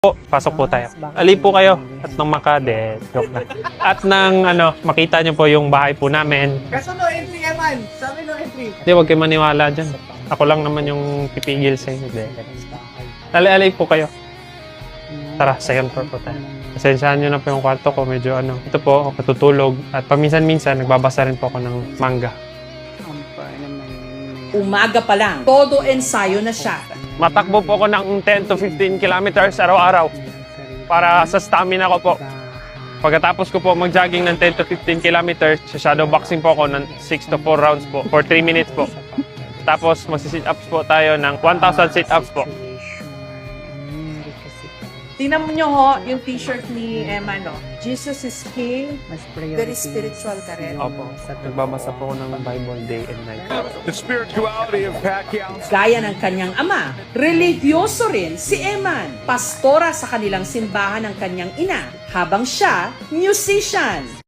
po, pasok po tayo. Ali po kayo at nang makade, joke na. At nang ano, makita niyo po yung bahay po namin. Kaso no entry Eman. Sabi no entry. Hindi, huwag kayo maniwala dyan. Ako lang naman yung pipigil sa inyo. Hindi. Ali-ali po kayo. Tara, second floor po tayo. Pasensyahan nyo na po yung kwarto ko. Medyo ano, ito po, natutulog. At paminsan-minsan, nagbabasa rin po ako ng manga. Umaga pa lang, todo ensayo na siya. Matakbo po ako ng 10 to 15 kilometers araw-araw para sa stamina ko po. Pagkatapos ko po mag-jogging ng 10 to 15 kilometers, shadow boxing po ako ng 6 to 4 rounds po for 3 minutes po. Tapos magsi-sit ups po tayo ng 1,000 sit ups po. Tingnan nyo ho, yung t-shirt ni Emma, no? Jesus is King. Very spiritual ka rin. Opo. Nagbabasa po ako ng Bible day and night. The spirituality of Pacquiao. Gaya ng kanyang ama, religyoso rin si Eman, pastora sa kanilang simbahan ng kanyang ina, habang siya, musician.